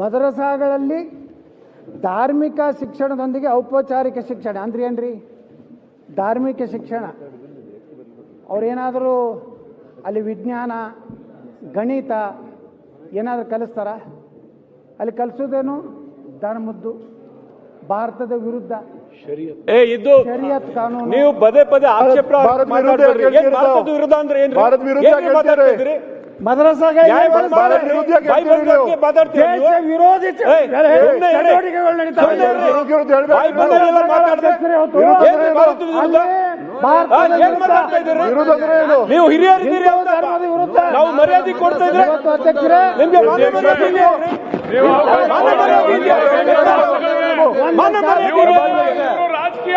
ಮದರಸಾಗಳಲ್ಲಿ ಧಾರ್ಮಿಕ ಶಿಕ್ಷಣದೊಂದಿಗೆ ಔಪಚಾರಿಕ ಶಿಕ್ಷಣ. ಅಂದ್ರೆ ಏನ್ರಿ? ಧಾರ್ಮಿಕ ಶಿಕ್ಷಣ. ಅವ್ರೇನಾದರೂ ಅಲ್ಲಿ ವಿಜ್ಞಾನ ಗಣಿತ ಏನಾದರೂ ಕಲಿಸ್ತಾರ? ಅಲ್ಲಿ ಕಲಿಸೋದೇನು? ಧರ್ಮದ್ದು ಭಾರತದ ವಿರುದ್ಧ. ಏ ಇದು ಶರಿಯತ್ ಕಾನೂನು. ನೀವು ಪದೇ ಪದೇ ಆಕ್ಷೇಪ? ವಿರುದ್ಧ ಅಂದ್ರೆ ನೀವು? ವಿರೋಧಿ. ಚಟುವಟಿಕೆಗಳು ನಡೀತಾ ನೀವು? ಹಿರಿಯರಿದ್ದೀರಿ ನಾವು ಮರ್ಯಾದೆ ಕೊಡ್ತಾ ಇದ್ರೆ ನಿಮ್ಗೆ ಮಾನ ಮರ್ಯಾದೆ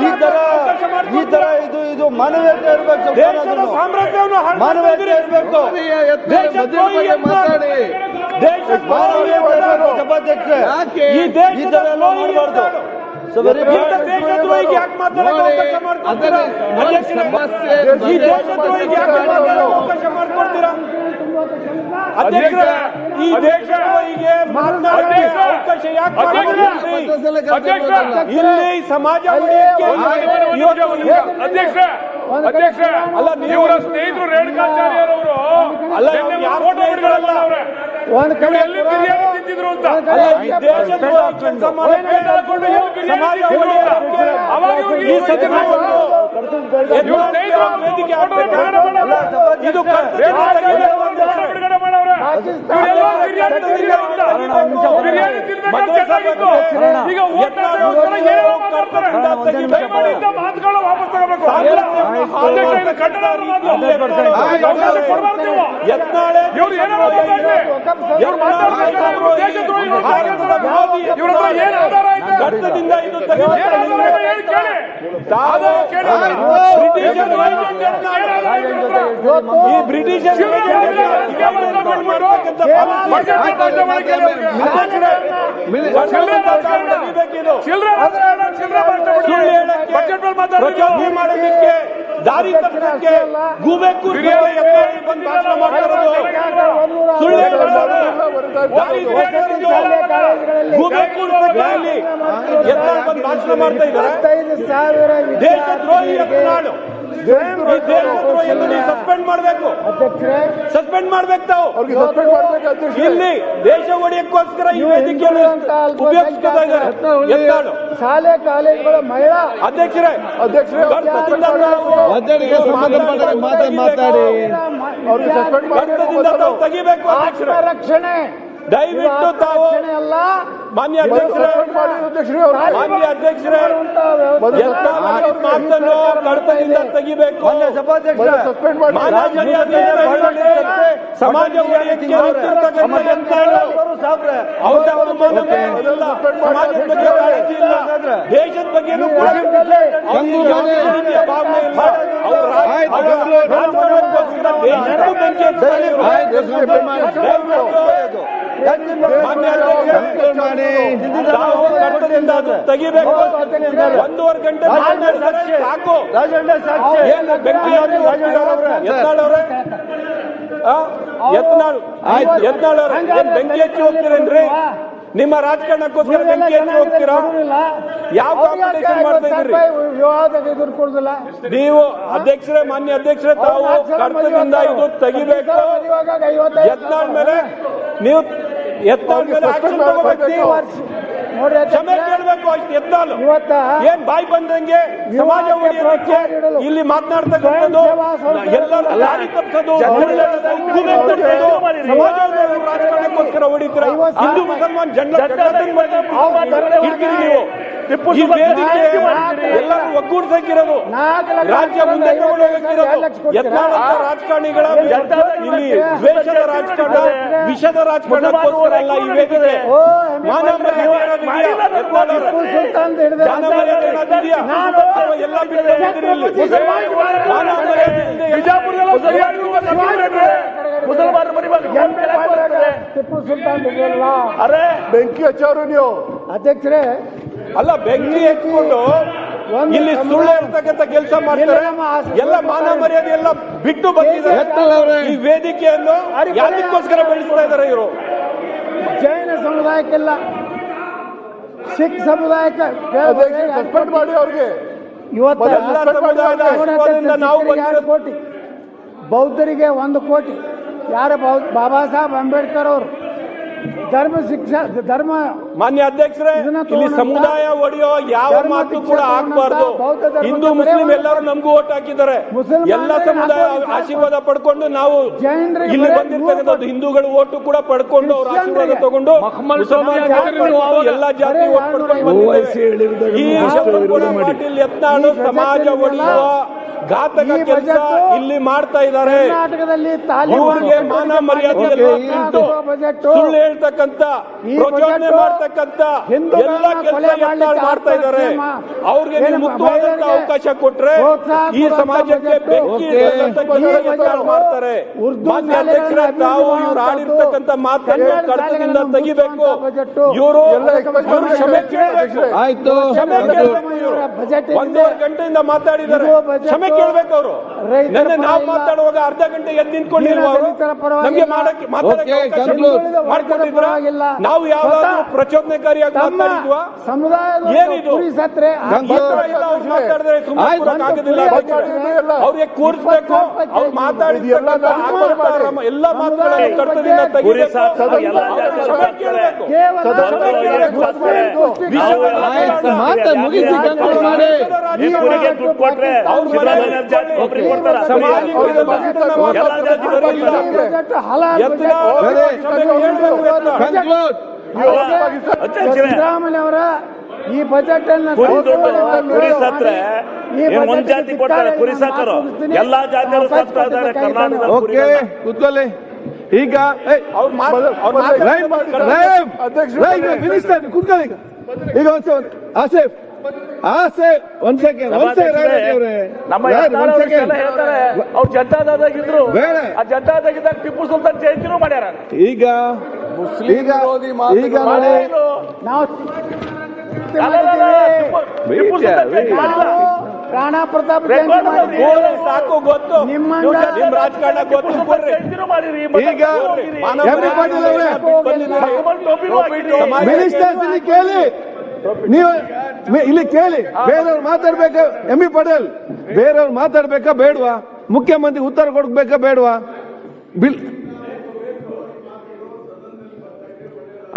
ಈ ತರ ಈ ತರ ಇದು ಇದು ಮಾನವೀಯತೆ ಇರಬೇಕು ಸಾಮ್ರಾಜ್ಯವನ್ನು ಮಾನವೀಯತೆ ಇರಬೇಕು ಮಾತಾಡಿ. ಸಭಾಧ್ಯಕ್ಷ ಈ ತರ ಎಲ್ಲ ಮಾಡಬಾರ್ದು ಈ ದೇಶದ್ರೋಹಿಗೆ ಅವಕಾಶ ಯಾಕೆ? ಇಲ್ಲಿ ಸಮಾಜ ಅಧ್ಯಕ್ಷ ಅಧ್ಯಕ್ಷ ಅಲ್ಲ, ನೀವು- ಸ್ನೇಹಿತರು ರೇಣುಕಾಚಾರ್ಯರವರು ಅಲ್ಲ, ಫೋಟೋ ಸ್ನೇಹಿತರಲ್ಲ? ಬಿಡುಗಡೆ ಒಂದ್ ಕಡೆ ಎಲ್ಲಿ ಬಿರಿಯಾನಿ ತಿಂತಿದ್ರು ಅಂತ. ಇದು ಮಾತುಗಳು ವಾಪಸ್ ತಗೋಬೇಕು. ಯತ್ನಾಳೆ ಇವ್ರು ಏನೋ. ಇವ್ರು ಮಾತಾಡ್ತಾರೆ. ಇವ್ರ ಹತ್ರ ಏನು ಆಧಾರ ಐತೆ? ಕಟ್ಟದಿಂದ ಇದು. ಆಧಾರ ಕೇಳಿ. ಬ್ರಿಟಿಷರ ಏನ್ ಆಧಾರ ಐತೆ ಇವ್ರ ಹತ್ರ? ಈ ಬ್ರಿಟಿಷರ ಚಿಲ್ಲರೆ ಆಧಾರ ಹಿಂಗೆ ಮಾತಾಡ್ಬಿಟ್ಟು ಮಾಡ್ತಕ್ಕಂಥ ಬಜೆಟ್ ಭಾಷೆ ಮಾಡಿ ಕೇಳಿ ಅವ್ರಿಗೆ. ಚಿಲ್ಲರೆ ರಾಜಕಾರಣ. ತೆಗಿಬೇಕಿದು. ಚಿಲ್ಲರೆ ರಾಜಕಾರಣ, ಚಿಲ್ಲರೆ ಭಾಷೆ ಮಾಡಿ. ಸುಳ್ಳು ಹೇಳಕ್ಕೆ, ಬಜೆಟ್ ಮೇಲೆ ಮಾತಾಡ್ಬೇಕು. ಪ್ರಚೋದನೆ ಮಾಡೋದಕ್ಕೆ ದಾರಿ ತಪ್ಪಕ್ಕೆ ಗೂಬೆ ಬಂದು ಭಾಷಣ ಮಾಡ್ತಿರೋದು. ಗೂಬೆ ಕೂರ್ಸಕ್ಕೆ ಅಲ್ಲಿ ಬಂದು ಭಾಷಣ ಮಾಡ್ತಾ ಇದ್ದಾರೆ. ದೇಶದ್ರೋಹಿ ವಿದ್ಯಾರ್ಥಿಗಳಿಗೆ ಸಸ್ಪೆಂಡ್ ಮಾಡಬೇಕು. ಅಧ್ಯಕ್ಷರೇ. ಸಸ್ಪೆಂಡ್ ಮಾಡ್ಬೇಕು ತಾವು. ಅವ್ರಿಗೆ ಸಸ್ಪೆಂಡ್ ಮಾಡ್ಬೇಕು ಅಧ್ಯಕ್ಷ ಇಲ್ಲಿ ದೇಶ ಒಡೆಯಕ್ಕೋಸ್ಕರ ಈ ವೇದಿಕೆಯನ್ನು ಉಪಯೋಗಿಸ್ತಾ ಇದ್ದಾರೆ. ಎತ್ತಾಳು ಶಾಲೆ ಕಾಲೇಜುಗಳ ಮಹಿಳಾ. ಅಧ್ಯಕ್ಷರೇ. ಅಧ್ಯಕ್ಷರೇ ಗರ್ತದಿಂದ ನಾವು ಅಧ್ಯಕ್ಷರಿಗೆ ಸಂಬಂಧಪಟ್ಟ ಮಾತಾ ಮಾತಾಡಿ ಅವ್ರಿಗೆ ಸಸ್ಪೆಂಡ್ ಮಾಡಿ ತೆಗಿಬೇಕು ಅಧ್ಯಕ್ಷರೇ. ರಕ್ಷಣೆ ದಯವಿಟ್ಟು ತಾವು ಮಾನ್ಯ ಅಧ್ಯಕ್ಷರೇ ಮಾನ್ಯ ಅಧ್ಯಕ್ಷರೇ ಮಾತನ್ನು ಕಡತದಿಂದ ತೆಗಿಬೇಕು ಸಮಾಜ ಅವ್ರ ಮಾನ ಮರ್ಯಾದೆ ಇಲ್ಲ. ಸಮಾಜದ ಬಗ್ಗೆ ಕಾಳಜಿ ಇಲ್ಲ ದೇಶದ ರೀತಿಯ ಭಾವನೆ ಇಲ್ಲ ಅವ್ರ ತೆಗಿಬೇಕು ಒಂದೂವರೆ ಗಂಟೆ ಸಾಕು ಬೆಂಕಿ ಹಚ್ಚಿ ಹೋಗ್ತೀರೇನ್ರಿ ನಿಮ್ಮ ರಾಜಕಾರಣಕ್ಕೋಸ್ಕರ ಬೆಂಕಿ ಹಚ್ಚಿ ಹೋಗ್ತೀರಾ ಯಾವ ಕಾಂಪಿಟೇಷನ್ ಮಾಡ್ತಾ ಇದ್ರಿ ನೀವು ಅಧ್ಯಕ್ಷರೇ ಮಾನ್ಯ ಅಧ್ಯಕ್ಷರೇ ತಾವು ಕರ್ತದಿಂದ ಇದು ತೆಗಿಬೇಕು. ಯತ್ನಾಳ್ ಮೇಲೆ ನೀವು ಯತ್ನಾಳ್ ಮೇಲೆ ಆಕ್ಷನ್ ತಗೋಬೇಕು ನೀವು. ಕ್ಷಮೆ ಕೇಳಬೇಕು ಯತ್ನಾಳು ಏನ್ ಬಾಯಿ ಬಂದಂಗೆ ಸಮಾಜ ಉಳಿಯೋದಕ್ಕೆ ಇಲ್ಲಿ ಮಾತನಾಡ್ತಕ್ಕಂಥದ್ದು ಎಲ್ಲರೂ ಲಾರಿ ತಪ್ಪಿಸೋದು ಸಮಾಜವನ್ನು ರಾಜಕಾರಣಕ್ಕೋಸ್ಕರ ಹೊಡಿತೀರ? ಹಿಂದೂ ಮುಸಲ್ಮಾನ್ ಕಿರ್ಕಿರಿ ನೀವು. ಟಿಪ್ಪು. ಎಲ್ಲರೂ ಒಗ್ಗೂಡ್ಸಕ್ಕಿರೋದು ರಾಜ್ಯ ಮುಂದೆ ಯತ್ನಾಳಂತ ರಾಜಕಾರಣಿಗಳ ಇಲ್ಲಿ ದ್ವೇಷದ ರಾಜಕಾರಣ ವಿಷದ ರಾಜಕಾರಣ ಅಲ್ಲ ಈ ವೇದಿಕೆ. ಎಲ್ಲ ಬಿಟ್ಟು ಹೋಗಿದ್ರಿ ಇಲ್ಲಿ. ಮಾನ ಮರ್ಯಾದೆ ಇಲ್ದೆ ಎಲ್ಲ- ಬಿಜಾಪುರದಲ್ಲ ಸರಿಯಾಗಿ ನಂಬಿದ್ರೆ ಮುಸಲ್ಮಾನರ ಟಿಪ್ಪು ಸುಲ್ತಾನ್ ಅರೆ. ಬೆಂಕಿ ಹಚ್ಚೋರು ನೀವು. ಅಧ್ಯಕ್ಷರೇ ಅಲ್ಲ ಬೆಂಕಿ ಒಂದು ಇಲ್ಲಿ ಸುಳ್ಳೆ ಹೇಳ್ತಕ್ಕಂಥ ಕೆಲಸ ಮಾಡ್ತಾರೆ. ಎಲ್ಲ ಮಾನ ಮರ್ಯಾದೆ ಎಲ್ಲ ಬಿಟ್ಟು ಬಂದಿದ್ದಾರೆ. ಈ ವೇದಿಕೆಯನ್ನು ಯಾರಿಗೋಸ್ಕರ ಬೆಳೆಸ್ತಾ ಇದ್ದಾರೆ ಇವರು? ಜೈನ ಸಮುದಾಯಕ್ಕೆಲ್ಲ. ಸಿಖ್ ಸಮುದಾಯಕ್ಕೆ ಮಾಡಿ ಅವ್ರಿಗೆ. ಇವತ್ತು ಕೋಟಿ? ಬೌದ್ಧರಿಗೆ ಒಂದು ಕೋಟಿ. ಯಾರು ಬಾಬಾ ಸಾಹೇಬ್ ಅಂಬೇಡ್ಕರ್ ಅವರು? ಧರ್ಮ ಶಿಕ್ಷಾ ಧರ್ಮ ಮಾನ್ಯ ಅಧ್ಯಕ್ಷರೇ ಇಲ್ಲಿ ಸಮುದಾಯ ಒಡೆಯೋ ಯಾವ ಮಾತು ಕೂಡ ಆಗ್ಬಾರ್ದು. ಹಿಂದೂ ಮುಸ್ಲಿಂ ಎಲ್ಲರೂ ನಮಗೂ ಓಟ್ ಹಾಕಿದ್ದಾರೆ. ಎಲ್ಲ ಸಮುದಾಯ ಆಶೀರ್ವಾದ ಪಡ್ಕೊಂಡು ನಾವು ಇಲ್ಲಿ ಬಂದಿರ್ತಕ್ಕಂಥದ್ದು ಹಿಂದೂಗಳು ಓಟು ಕೂಡ ಪಡ್ಕೊಂಡು ಅವ್ರ ಆಶೀರ್ವಾದ ತಗೊಂಡು ಎಲ್ಲ ಜಾತಿ ಓಟ್ ಪಡ್ಕೊಂಡು ಈ ಯತ್ನಾಳು ಸಮಾಜ ಒಡೆಯುವ ಘಾತಕ ಕೆಲಸ ಇಲ್ಲಿ ಮಾಡ್ತಾ ಇದ್ದಾರೆ. ಇವ್ರಿಗೆ ಮಾನ ಮರ್ಯಾದೆ ಸುಳ್ಳು ಹೇಳ್ತಕ್ಕಂತ ಪ್ರಚೋದನೆ ಮಾಡ್ತಕ್ಕಂತ ಎಲ್ಲ ಕೆಲಸ ಮಾಡ್ತಾ ಇದ್ದಾರೆ. ಅವ್ರಿಗೆ ಮುಕ್ತವಾದಂತ ಅವಕಾಶ ಕೊಟ್ರೆ ಈ ಸಮಾಜಕ್ಕೆ. ಬೆಂಕಿ ಮಾಡ್ತಾರೆ. ಶಾಲೆಗಳನ್ನ ತಾವು ಇವ್ರು ಆಡಿರ್ತಕ್ಕಂಥ ಮಾತನ್ನು ಕಡತದಿಂದ ತೆಗಿಬೇಕು. ಇವರು ಕ್ಷಮೆ ಕೇಳಬೇಕು. ಕ್ಷಮೆ ಕೇಳಬೇಕು ಒಂದೂವರೆ ಗಂಟೆಯಿಂದ ಮಾತಾಡಿದ್ದಾರೆ. ಕ್ಷಮೆ ಕೇಳಬೇಕು ಅವರು ನಿನ್ನೆ ನಾವು ಮಾತಾಡುವಾಗ ಅರ್ಧ ಗಂಟೆ ಎದ್ದು ಪರವಾಗಿ ನಮಗೆ ಮಾಡಕ್ಕೆ ಮಾತಾಡಕ್ಕೆ. ನಾವು ಯಾವ್ದಾದ್ರು ಸ್ವತಃ ಪ್ರಚೋದನೆಕಾರಿಯಾಗಿ ಮಾತಾಡಿದ್ವಾ? ಸಮುದಾಯದ ಏನಿದು? ಮಾತಾಡಿದ್ರೆ. ಅವ್ರಿಗೆ ಕೂರಿಸ್ಬೇಕು. ಅವ್ರು ಮಾತಾಡಿದ ಎಲ್ಲ ಮಾತುಗಳನ್ನು ಕರ್ತದಿಂದ. ಮಾತು ಮುಗಿಸಿ ಮಾಡಿ. ಕೊಟ್ರೆ ಅವ್ರ ಸಿದ್ದರಾಮಯ್ಯ ಅವರ ಈ ಬಜೆಟ್ ಅನ್ನ ಕುರಿ ಸತ್ರೆ ಒಂದ್ ಜಾತಿ ಕೊಡ್ತಾರೆ ಕುರಿ ಸಾಕರು ಎಲ್ಲಾ ಜಾತಿಯವರು ಸಾಕ್ತಾ ಇದ್ದಾರೆ ಕೂತ್ಕೊಳ್ಳಿ ಈಗ ಈಗ ಈಗ ಆಸೇಫ್ ಆಸೇಫ್ ಒಂದ್ ಸೆಕೆಂಡ್ ಒಂದ್ ಸೆಕೆಂಡ್ ನಮ್ಮ ಹೇಳ್ತಾರೆ ಅವ್ರು ಜನತಾದಾಗಿದ್ರು. ಆ ಜನತಾದಳದಾಗಿದ್ದಾಗ ಟಿಪ್ಪು ಸುಲ್ತಾನ್ ಜಯಂತಿನೂ ಮಾಡ್ಯಾರ. ಈಗ ಮುಸ್ಲಿಂ ಈಗ ವಿರೋಧಿ ಮಾತುಗಳು ಈಗ ನೋಡಿ? ನಾವು ಅಲ್ಲ, ಅಲ್ಲ, ಅಲ್ಲ, ಟಿಪ್ಪು- ಟಿಪ್ಪು ಸುಲ್ತಾನ್ ಜಯಂತಿ ಮಾಡಿಲ್ಲ. ರಾಣಾ ಪ್ರತಾಪ್ ಸಾಕು ಗೊತ್ತು. ನಿಮ್ಮ ರಾಜಕಾರಣ ಗೊತ್ತು ಈಗ ಮಿನಿಸ್ಟರ್ಸ್ ಇಲ್ಲಿ ಕೇಳಿ. ನೀವು ಇಲ್ಲಿ ಕೇಳಿ ಬೇರೆಯವ್ರು ಮಾತಾಡ್ಬೇಕ? ಎಂ ಬಿ ಪಟೇಲ್ ಬೇರೆಯವ್ರು ಮಾತಾಡ್ಬೇಕಾ ಬೇಡವಾ? ಮುಖ್ಯಮಂತ್ರಿ ಉತ್ತರ ಕೊಡ್ಬೇಕಾ ಬೇಡವಾ? ಬಿಲ್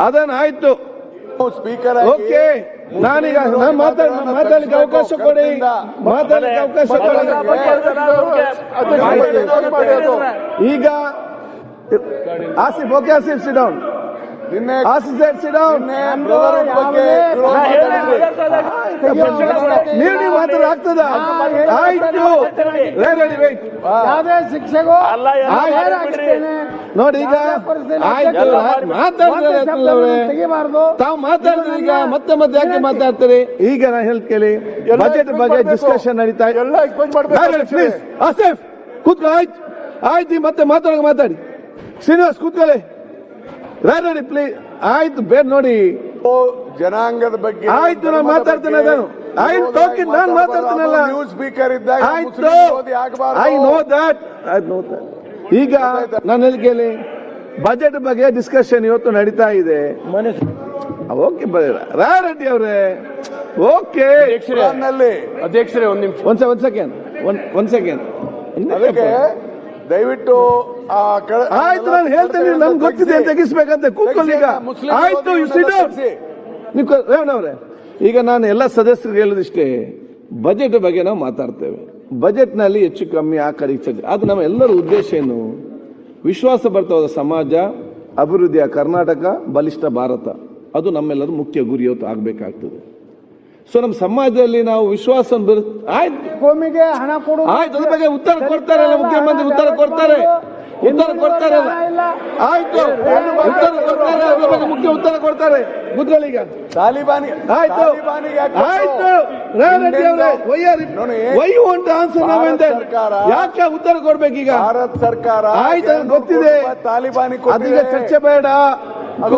ಅದನ್ನ ಆಯ್ತು ಸ್ಪೀಕರ್ ಓಕೆ ನಾನೀಗ ನಾನು ಮಾತಾಡ ಮಾತಾಡ್ಲಿಕ್ಕೆ ಅವಕಾಶ ಕೊಡಿ. ಮಾತಾಡ್ಲಿಕ್ಕೆ ಅವಕಾಶ ಕೊಡಿ. ಈಗ ಆಸಿಫ್ ಓಕೆ ಆಸಿಫ್ ಸಿಡೌನ್ ನೀವು ಮಾತಾಡ ಆಗ್ತದ. ಆಯ್ತು. ಯಾವುದೇ ಶಿಕ್ಷೆಗೂ ನೋಡಿ ಈಗ ಆಯ್ತು. ಒಂದೇ ತಾವು ಮಾತಾಡ್ತೀರಿ ಈಗ ಮತ್ತೆ ಮತ್ತೆ ಯಾಕೆ ಮಾತಾಡ್ತೀರಿ? ಈಗ ನಾನು ಹೇಳ್ ಕೇಳಿ. ಬಜೆಟ್ ಬಗ್ಗೆ ಡಿಸ್ಕಷನ್ ನಡೀತಾ ಪ್ಲೀಸ್ ಆಸಿಫ್ ಕೂತ್ಕೊ ಆಯ್ತು. ಆಯ್ತು ಮತ್ತೆ ಮಾತಾಡೋಕೆ ಮಾತಾಡಿ. ಶ್ರೀನಿವಾಸ್ ಕೂತ್ಕೊಳ್ಳಿ. ರೆಡಿ ಪ್ಲೀಸ್ ಆಯ್ತು ಬೇರೆ ನೋಡಿ. ಜನಾಂಗದ ಬಗ್ಗೆ ಆಯ್ತು, ನಾನು ಮಾತಾಡ್ತೇನೆ. I am talking, ನಾನು ಮಾತಾಡ್ತೀನಲ್ಲ. ನ್ಯೂಸ್ ಸ್ಪೀಕರ್ ಇದ್ದಾಗ ಆಯ್ತು. I know that I know that ಈಗ ನಾನು ಹೇಳಿ ಕೇಳಿ ಬಜೆಟ್ ಬಗ್ಗೆ ಡಿಸ್ಕಷನ್ ಇವತ್ತು ನಡೀತಾ ಇದೆ. ಓಕೆ ರೆಡ್ಡಿ ಅವರೇ. ಓಕೆ ಅಧ್ಯಕ್ಷರೇ ಒಂದ್ ನಿಮಿಷ. ಒಂದ್ ಒಂದ್ ಸೆಕೆಂಡ್ ಒಂದ್ ಒಂದ್ ಸೆಕೆಂಡ್ ಅದಕ್ಕೆ ದಯವಿಟ್ಟು ಆಯ್ತು ನಾನು ಹೇಳ್ತೇನೆ ನನ್ಗೆ ಗೊತ್ತಿದೆ ಅಂತ ತೆಗಿಸ್ಬೇಕಂತ ಕೂತ್ಕೊಳ್ಳಿ ಈಗ. ಆಯ್ತು ಯು ಸಿಟ್ ವಿರೋಧಿಗಳನ್ನ ನೀವು ರೇವಣ್ಣ ಅವರೇ ಈಗ ನಾನು ಎಲ್ಲ ಸದಸ್ಯರಿಗೆ ಹೇಳೋದಿಷ್ಟೇ ಬಜೆಟ್ ಬಗ್ಗೆ ನಾವು ಮಾತಾಡ್ತೇವೆ. ಬಜೆಟ್ನಲ್ಲಿ ಹೆಚ್ಚು ಕಮ್ಮಿ ಆ ಕಡೆ ಈ ಅದು ನಮ್ಮ ಎಲ್ಲರ ಉದ್ದೇಶ ಏನು? ವಿಶ್ವಾಸ ಬರ್ತಾವ ಸಮಾಜ ಅಭಿವೃದ್ಧಿಯ ಕರ್ನಾಟಕ ಬಲಿಷ್ಠ ಭಾರತ. ಅದು ನಮ್ಮೆಲ್ಲರ ಮುಖ್ಯ ಗುರಿ ಇವತ್ತು ಆಗಬೇಕಾಗ್ತದೆ. ಸೊ ನಮ್ಮ ಸಮಾಜದಲ್ಲಿ ನಾವು ವಿಶ್ವಾಸ ಆಯ್ತು. ಭೂಮಿಗೆ ಹಣ ಕೊಡು. ಆಯ್ತು ಅದ್ರ ಬಗ್ಗೆ ಉತ್ತರ ಕೊಡ್ತಾರೆ ಮುಖ್ಯಮಂತ್ರಿ ಉತ್ತರ ಕೊಡ್ತಾರೆ. ಉತ್ತರ ಕೊಡ್ತಾರಲ್ಲ ಆಯ್ತು. ಉತ್ತರ ಕೊಡ್ತಾರೆ ಅದ್ರ ಬಗ್ಗೆ ಮುಖ್ಯ ಉತ್ತರ ಕೊಡ್ತಾರೆ. ಕೂತ್ಕೊಳ್ಳೀಗ ತಾಲಿಬಾನಿ ಆಯ್ತು. ಆಯ್ತು. ರೇವಣ್ಣ ಅವರೇ why are why want answer ನಾವ್ ಭಾರತ ಸರ್ಕಾರ- ಯಾಕೆ ಉತ್ತರ ಕೊಡ್ಬೇಕೀಗ? ಭಾರತ ಸರ್ಕಾರ ಆಯ್ತು ಗೊತ್ತಿದೆ. ತಾಲಿಬಾನಿ ಅದೀಗ ಚರ್ಚೆ ಬೇಡ. ಅದು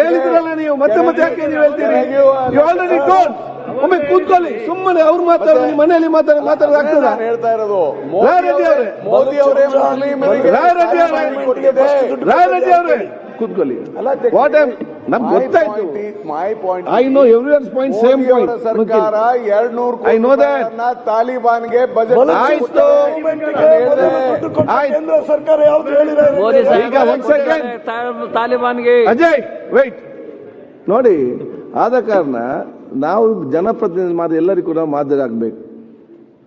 ಹೇಳಿದ್ರಲ್ಲ ನೀವು ಮತ್ತೆ ಮತ್ತೆ ಯಾಕೆ ನೀವು ಹೇಳ್ತೀರಿ? ಯು ಆಲ್ರೆಡಿ ಟೋಲ್ ಒಮ್ಮೆ ಕೂತ್ಕೊಳ್ಳಿ. ಸುಮ್ಮನೆ ಅವ್ರು ಮಾತಾಡೋದು ಮನೆಯಲ್ಲಿ ಮಾತಾಡ ಮಾತಾಡೋದಾಗ್ತದ ನಾನು ಹೇಳ್ತಾ ಇರೋದು ರಾಯ್ ರೆಡ್ಡಿ ಅವರೇ. ಮೋದಿ ಅವರೇ ಮುಸ್ಲಿಮರಿಗೆ ರಾಯ್ ರೆಡ್ಡಿ ಅವರೇ. ತಾಲಿಬಾನಿ ಕೊಟ್ಟಿದೆ. ರಾಯ್ ರೆಡ್ಡಿ ಅವರೇ. ಕೂತ್ಕೊಳ್ಳಿ. ವಾಟ್ ನಮ್ಗೆ ಗೊತ್ತಾಯ್ತು. My point I know every one's point same point ಸರ್ಕಾರ ಎರಡ್ ನೂರು I know ತಾಲಿಬಾನ್ ತಾಲಿಬಾನ್ಗೆ ಬಜೆಟ್ ಆಯ್ತು. ಆಯ್ತು. ಕೇಂದ್ರ ಸರ್ಕಾರ ಯಾವ್ದು ಮೋದಿ ಹೇಳಿದ್ರೆ ಈಗ ಒಂದ್ ಸೆಕೆಂಡ್ ತಾಲಿಬಾನ್ಗೆ. ಅಜಯ್ ವೈಟ್ ನೋಡಿ ಆದ ಕಾರಣ ನಾವು ಜನಪ್ರತಿನಿಧಿ ಮಾತ್ರ ಎಲ್ಲರಿಗೂ ಕೂಡ ಮಾದರಿ ಆಗ್ಬೇಕು.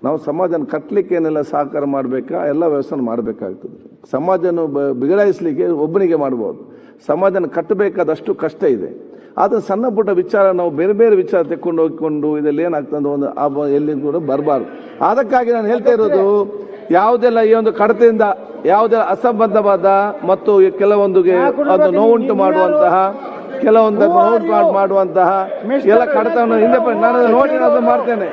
ನಾವು ಸಮಾಜನ ಕಟ್ಟಲಿಕ್ಕೆ ಏನೆಲ್ಲ ಸಹಕಾರ ಮಾಡಬೇಕಾ? ಎಲ್ಲ ವ್ಯವಸ್ಥೆ ಮಾಡಬೇಕಾಗ್ತದೆ. ಸಮಾಜನ ಬ- ಬಿಗಡಾಯಿಸ್ಲಿಕ್ಕೆ ಒಬ್ಬನಿಗೆ ಮಾಡ್ಬೋದು. ಸಮಾಜನ ಕಟ್ಟಬೇಕಾದಷ್ಟು ಕಷ್ಟ ಇದೆ. ಆದರೆ ಸಣ್ಣ ಪುಟ್ಟ ವಿಚಾರ ನಾವು ಬೇರೆ ಬೇರೆ ವಿಚಾರ ತೆಕ್ಕೊಂಡು ಹೋಗಿಕೊಂಡು ಇದರಲ್ಲಿ ಏನಾಗ್ತದೆ ಒಂದು ಎಲ್ಲಿ ಕೂಡ ಬರಬಾರ್ದು. ಅದಕ್ಕಾಗಿ ನಾನು ಹೇಳ್ತಾ ಇರೋದು ಯಾವುದೆಲ್ಲ ಈ ಒಂದು ಕಡತೆಯಿಂದ ಯಾವುದೆಲ್ಲ ಅಸಂಬದ್ಧವಾದ ಮತ್ತು ಕೆಲವೊಂದುಗೆ ಅದು ನೋವುಂಟು ಮಾಡುವಂತಹ ಕೆಲವೊಂದು ನೋಟ್ ಮಾಡ್- ಮಾಡುವಂತಹ ಎಲ್ಲ ಕಡತವನ್ನು ಹಿಂದೆ ನಾನು ಅದನ್ನ ನೋಡಿ ನಾನು ಮಾಡ್ತೇನೆ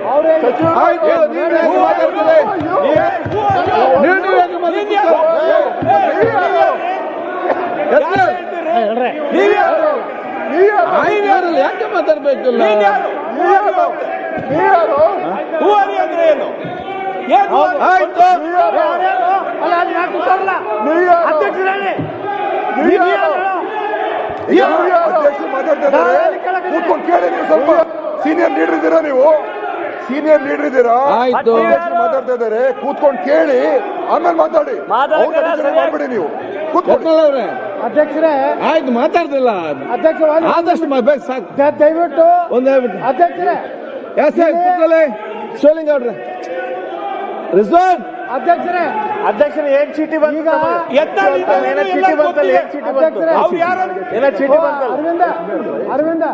ಯಾಕೆ ಮಾತಾಡ್ಬೇಕಲ್ಲ? ಅಧ್ಯಕ್ಷರೇ, ಅಧ್ಯಕ್ಷರು ಮಾತಾಡ್ತಿದ್ದಾರೆ. ಕೂತ್ಕೊಂಡು ಕೇಳಿ ನೀವು ಸ್ವಲ್ಪ. ಸೀನಿಯರ್ ಲೀಡರ್ ಇದ್ದೀರಾ ನೀವು? ಸೀನಿಯರ್ ಲೀಡರ್ ಇದ್ದೀರಾ? ಆಯ್ತು. ಮಾತಾಡ್ತಾ ಇದ್ದಾರೆ. ಕೂತ್ಕೊಂಡು ಕೇಳಿ. ಆಮೇಲೆ ಮಾತಾಡಿ. ಅವ್ರ ಅಧ್ಯಕ್ಷರು ನೀವು. ಕೂತ್ಕೊಂಡು ಕೊಟ್ರಲ್ಲ ಅವ್ರೆ. ಅಧ್ಯಕ್ಷರೇ. ಆಯ್ತು ಮಾತಾಡ್ತಿಲ್ಲ ಅಧ್ಯಕ್ಷ ಆದಷ್ಟು ದಯವಿಟ್ಟು. ಒಂದೇ ಅಧ್ಯಕ್ಷರೇ. ಎಸ್ ಕೂತ್ಕೊಳ್ಳಿ. ಅವ್ರೆ ರಿಜ್ವಾನ್. ಅಧ್ಯಕ್ಷರೇ ಅಧ್ಯಕ್ಷರೇ ಏನ್ ಚೀಟಿ ಬಂದ ಈಗ ಯತ್ನಾಳ್ ಇದ್ದಾರೆ, ಏನೋ ಎಲ್ಲ ಚೀಟಿ ಬಂತಲ್ಲ ಗೊತ್ತಿದೆ. ಏನ್ ಚೀಟಿ ಬಂತು? ಅಧ್ಯಕ್ಷರೇ ಅವ್ರು ಯಾರು? ಏನೋ ಚೀಟಿ ಬಂತಲ್ಲ ಅರವಿಂದ ಅರವಿಂದ